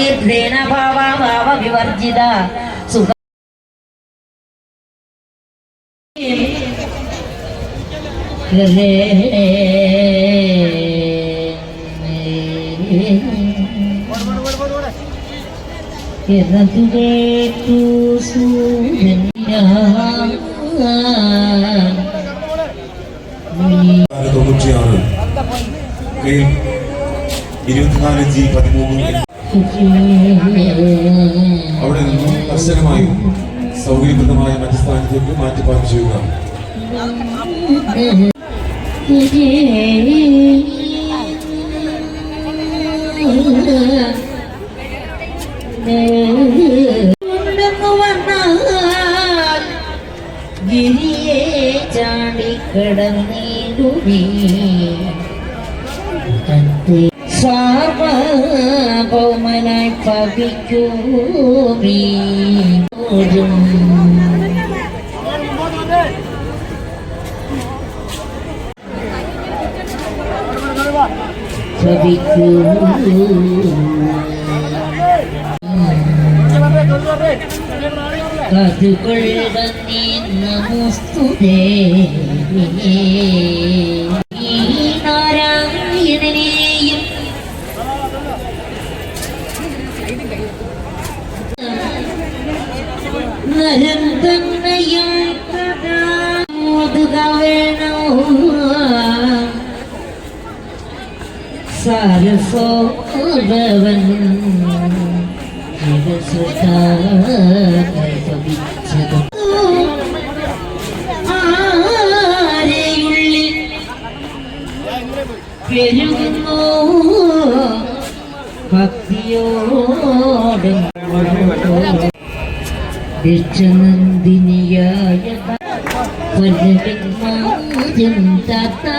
തീർത്ഥേന ഭാവാഭാവ വിവർജിത. സുഖ കേട്ടു സൂര്യൻ തൊണ്ണൂറ്റിയാറ്. ഇരുപത്തിനാല് ജി പതിമൂന്ന്. അവിടെ നിന്നും കർശനമായും സൗകര്യപ്രദമായ മറ്റ് സ്ഥാനത്തേക്ക് മാറ്റിപ്പാക്ക് ചെയ്യുക. ഗിരിയെ ചാടിക്കടന്നീടുമീ സാർവഭൗമനായി പവിക്കൂ കഥുകൊള്ളുക നീ നമസ്തുതേ. സരസോഭവൻ ആരെയുള്ളിൽ പെരുകുന്നു ഭക്തിയോടും ദക്ഷനന്ദിനിയായ പരമാജം തഥാ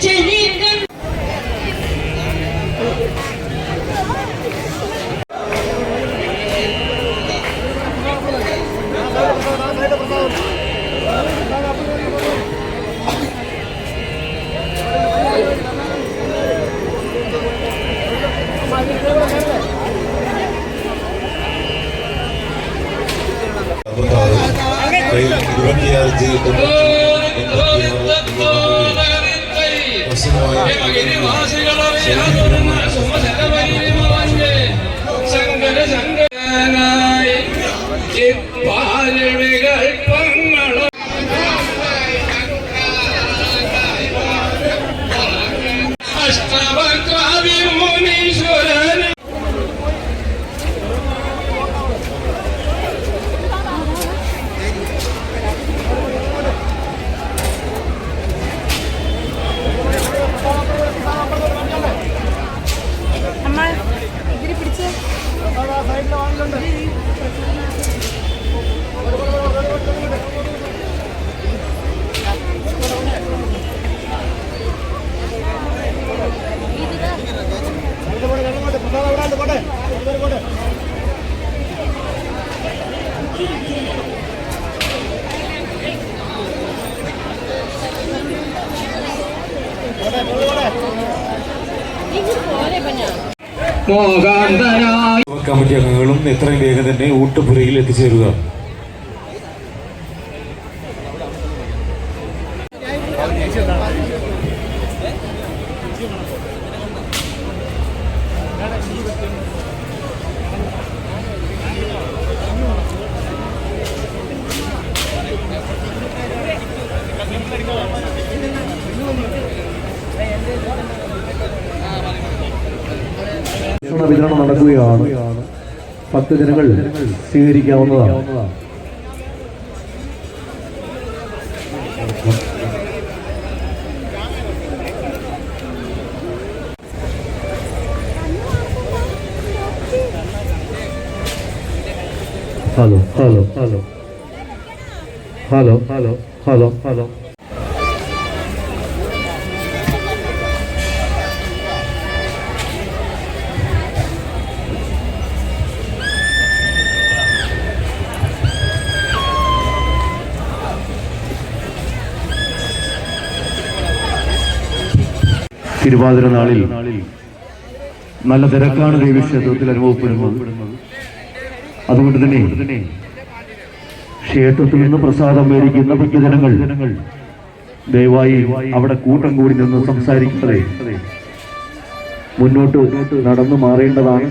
Chenny. കമ്മിറ്റി അംഗങ്ങളും എത്രയും വേഗം തന്നെ ഊട്ടുപുരയിൽ എത്തിച്ചേരുക നടക്കുകയാണ്. ഭക്തജനങ്ങൾ സ്വീകരിക്കാവുന്നതാണ്. Hello hello hello. Hello hello hello hello. Thiruvathira നാളിൽ നല്ല തിരക്കാണ് ദേവീക്ഷേത്രത്തിൽ അനുഭവപ്പെടുന്നത്. അതുകൊണ്ട് തന്നെ ക്ഷേത്രത്തിൽ നിന്ന് പ്രസാദം മേടിക്കുന്ന ഭക്തജനങ്ങൾ ദയവായി അവിടെ കൂട്ടം കൂടി നിന്ന് സംസാരിക്കുന്നത് മുന്നോട്ട് നടന്നു മാറേണ്ടതാണ്.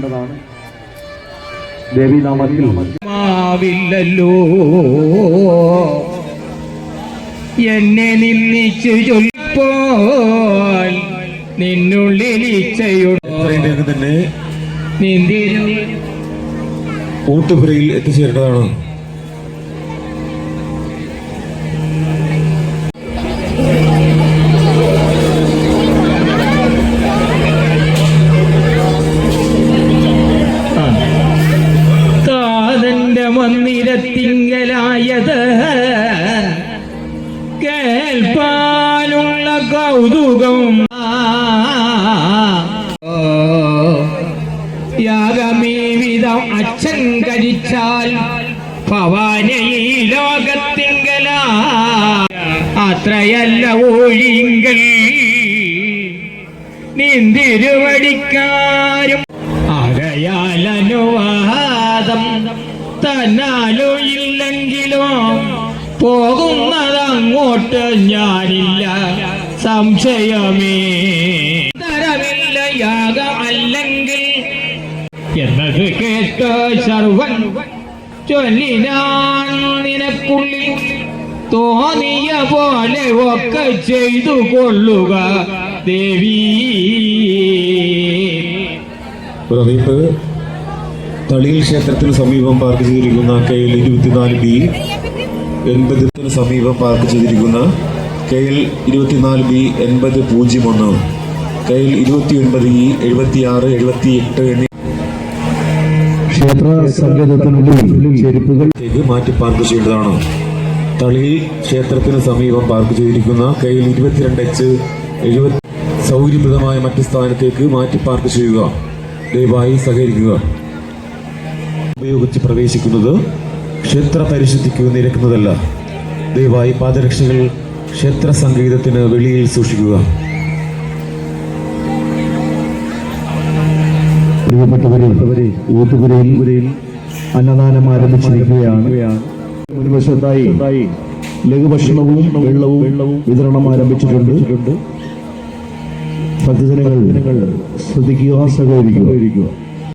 ദേവീനാമത്തിൽ മാവില്ലല്ലോ. എന്നെ നിന്നിച്ചു ചൊല്ലിപ്പോൾ നിന്നുള്ളിൽ ഇച്ഛയുണ്ട് തന്നെ ഊട്ടുപുരയിൽ എത്തിച്ചേരേണ്ടതാണ് മന്ദിരത്തിങ്കലായത് കേൾപ്പാനുള്ള കൗതുകം ഈ ലോകത്തിങ്കല അത്രയല്ല ഒഴിങ്കൽ നിന്തിരുവടിക്കാരും ആകയാൽ അനുവാദം തന്നാലോ ഇല്ലെങ്കിലോ പോകുന്നതങ്ങോട്ട് ഞാനില്ല സംശയമേ തരമില്ല യാഗ അല്ലെങ്കിൽ എന്നത് കേട്ട് സർവൻ ചൊല്ലിനാൻ നിനക്കുള്ളിൽ തോന്നിയ പോലെ ഒക്കെ ചെയ്തു കൊള്ളുക ദേവി. പ്രദീപ് തളിയിൽ ക്ഷേത്രത്തിന് സമീപം പാർക്ക് ചെയ്തിരിക്കുന്ന കെ എൽ ഇരുപത്തിനാല് ബി എൺപതിന് സമീപം പാർക്ക് ചെയ്തിരിക്കുന്ന കെ എൽ ഇരുപത്തിനാല് ബി എൺപത് പൂജ്യം ഒന്ന് കെ എൽ ഇരുപത്തി ഒൻപത് ഇ എഴുപത്തിയാറ് എഴുപത്തി എട്ട് എന്നീ ക്ഷേത്ര സങ്കേതത്തിനുള്ളിൽ ചെരുപ്പുകൾ മാറ്റി പാർക്ക് ചെയ്യേണ്ടതാണ്. തളിയിൽ ക്ഷേത്രത്തിന് സമീപം പാർക്ക് ചെയ്തിരിക്കുന്ന കയ്യിൽ ഇരുപത്തിരണ്ട് എച്ച് എഴുപത്തി സൗകര്യപ്രദമായ മറ്റ് സ്ഥാനത്തേക്ക് മാറ്റി പാർക്ക് ചെയ്യുക. ദയവായി സഹകരിക്കുക. ഉപയോഗിച്ച് പ്രവേശിക്കുന്നത് ക്ഷേത്ര പരിശുദ്ധിക്ക് നിരക്കുന്നതല്ല. ദയവായി പാദരക്ഷകൾ ക്ഷേത്ര സംഗീതത്തിന് വെളിയിൽ സൂക്ഷിക്കുക. പ്രിയപ്പെട്ടവരെ ഊത്തുപുരയിൽ അന്നദാനം ആരംഭിച്ചിരിക്കുകയാണ്. മുൻവശത്തായി ലഘുഭക്ഷണവും വെള്ളവും വെള്ളവും വിതരണം ആരംഭിച്ചിട്ടുണ്ട്. ഭക്തജനങ്ങൾ ശ്രദ്ധിക്കുക സഹകരിക്കുക.